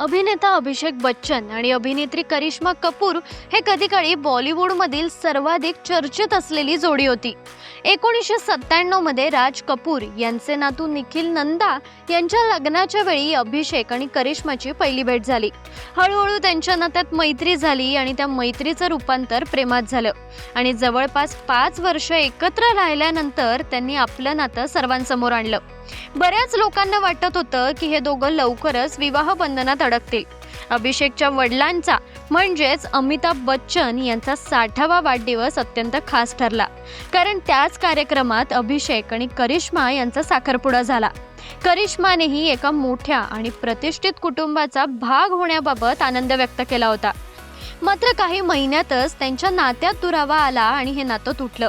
अभिनेता अभिषेक बच्चन आणि अभिनेत्री करिश्मा कपूर हे कधीकाळी बॉलिवूडमधील सर्वाधिक चर्चेत असलेली जोडी होती. एकोणीसशे सत्त्याण्णवमध्ये राज कपूर यांचे नातू निखिल नंदा यांच्या लग्नाच्या वेळी अभिषेक आणि करिश्माची पहिली भेट झाली. हळूहळू त्यांच्या नात्यात मैत्री झाली आणि त्या मैत्रीचं रूपांतर प्रेमात झालं. आणि जवळपास पाच वर्ष एकत्र राहिल्यानंतर त्यांनी आपलं नातं सर्वांसमोर आणलं. बऱ्याच लोकांना वाटत होतं की हे दोघं लवकरच विवाह बंधनात अडकतील. अभिषेकच्या वडिलांचा म्हणजेच अमिताभ बच्चन यांचा साठावा वाढदिवस अत्यंत खास ठरला. कारण त्याच कार्यक्रमात अभिषेक आणि करिश्मा यांचा साखरपुडा झाला. करिश्मानेही एका मोठ्या आणि प्रतिष्ठित कुटुंबाचा भाग होण्याबाबत आनंद व्यक्त केला होता. मात्र काही महिन्यातच त्यांच्या नात्यात दुरावा आला आणि हे नातं तुटलं.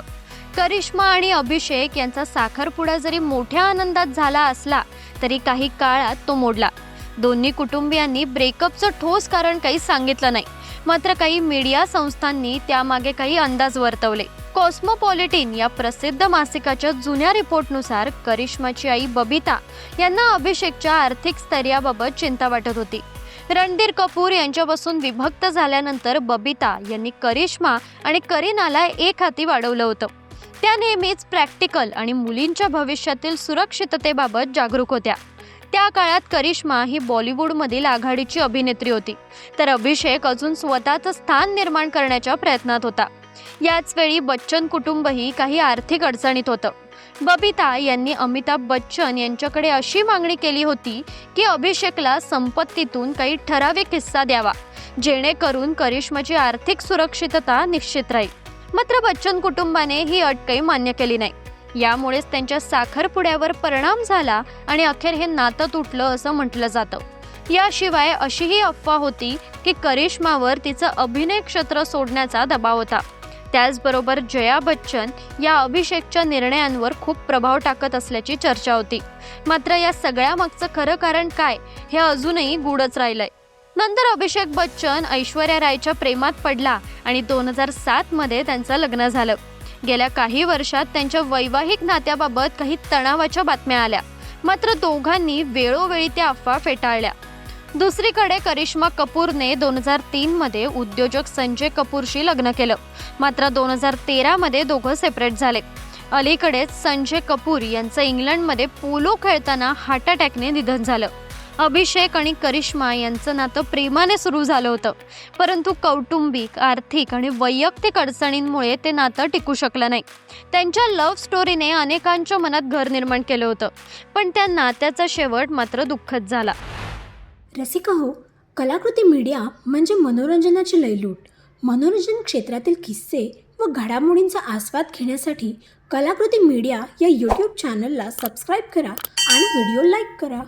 करिश्मा आणि अभिषेक यांचा साखरपुडा जरी मोठ्या आनंदात झाला असला तरी काही काळात तो मोडला. दोन्ही कुटुंबियांनी ब्रेकअपचं ठोस कारण काही सांगितलं नाही. मात्र काही मीडिया संस्थांनी त्यामागे काही अंदाज वर्तवले. कॉस्मोपॉलिटिन या प्रसिद्ध मासिकाच्या जुन्या रिपोर्टनुसार करिश्माची आई बबिता यांना अभिषेकच्या आर्थिक स्थैर्याबाबत चिंता वाटत होती. रणधीर कपूर यांच्यापासून विभक्त झाल्यानंतर बबिता यांनी करिश्मा आणि करीनाला एक हाती वाढवलं होतं. त्या नेहमीच प्रॅक्टिकल आणि मुलींच्या भविष्यातील सुरक्षिततेबाबत जागरूक होत्या. त्या काळात करिश्मा ही बॉलिवूडमधील आघाडीची अभिनेत्री होती. तर अभिषेक अजून स्वतःचं स्थान निर्माण करण्याच्या प्रयत्नात होता. याच वेळी बच्चन कुटुंबही काही आर्थिक अडचणीत होतं. बबिता यांनी अमिताभ बच्चन यांच्याकडे अशी मागणी केली होती की अभिषेकला संपत्तीतून काही ठराविक हिस्सा द्यावा जेणेकरून करिश्माची आर्थिक सुरक्षितता निश्चित राहील. मात्र बच्चन कुटुंबाने ही अट काही मान्य केली नाही. यामुळेच त्यांच्या साखरपुड्यावर परिणाम झाला आणि अखेर हे नातं तुटलं असं म्हटलं जातं. याशिवाय अशीही अफवा होती की करिश्मावर तिचं अभिनय क्षेत्र सोडण्याचा दबाव होता. त्याचबरोबर जया बच्चन या अभिषेकच्या निर्णयांवर खूप प्रभाव टाकत असल्याची चर्चा होती. मात्र या सगळ्यामागचं खरं कारण काय हे अजूनही गूढच राहिलंय. नंतर अभिषेक बच्चन ऐश्वर्या रायच्या प्रेमात पडला आणि दोन हजार सातमध्ये त्यांचं लग्न झालं. गेल्या काही वर्षात त्यांच्या वैवाहिक नात्याबाबत काही तणावाच्या बातम्या आल्या. मात्र दोघांनी वेळोवेळी त्या अफवा फेटाळल्या. दुसरीकडे करिश्मा कपूरने दोन हजार तीनमध्ये उद्योजक संजय कपूरशी लग्न केलं. मात्र दोन हजार तेरामध्ये दोघं सेपरेट झाले. अलीकडेच संजय कपूर यांचं इंग्लंडमध्ये पोलो खेळताना हार्ट अटॅकने निधन झालं. अभिषेक आणि करिश्मा यांचं नातं प्रेमाने सुरू झालं होतं. परंतु कौटुंबिक आर्थिक आणि वैयक्तिक अडचणींमुळे ते नातं टिकू शकलं नाही. त्यांच्या लव्ह स्टोरीने अनेकांच्या मनात घर निर्माण केलं होतं. पण त्या नात्याचा शेवट मात्र दुःखद झाला. रसिका हो कलाकृती मीडिया म्हणजे मनोरंजनाची लयलूट. मनोरंजन क्षेत्रातील किस्से व घडामोडींचा आस्वाद घेण्यासाठी कलाकृती मीडिया या यूट्यूब चॅनलला सबस्क्राईब करा आणि व्हिडिओ लाईक करा.